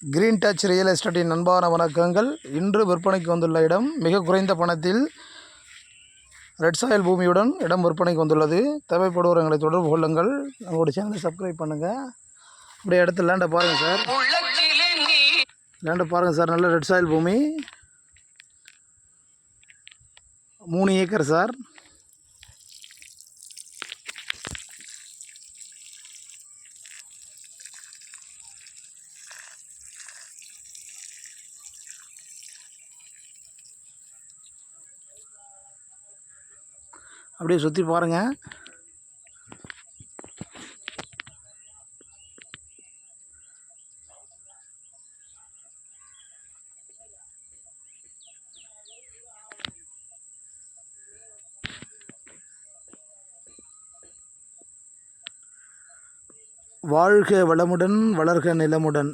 Green touch real எஸ்டேட்டின் அன்பான வணக்கங்கள். இன்று விற்பனைக்கு வந்துள்ள இடம் மிக குறைந்த பணத்தில் ரெட் சாயில் பூமியுடன் இடம் விற்பனைக்கு வந்துள்ளது. தேவைப்படுவோர் எங்களை தொடர்பு கொள்ளுங்கள். நம்மளோட சேனலை சப்ஸ்கிரைப் பண்ணுங்கள் அப்படியே இடத்துல லேண்டை பாருங்கள் சார். லேண்டை பாருங்கள் சார். நல்ல ரெட் சாயில் பூமி. மூணு ஏக்கர் சார். அப்படியே சுற்றி பாருங்கள் வாழ்க வளமுடன் வளர்க நிலமுடன்.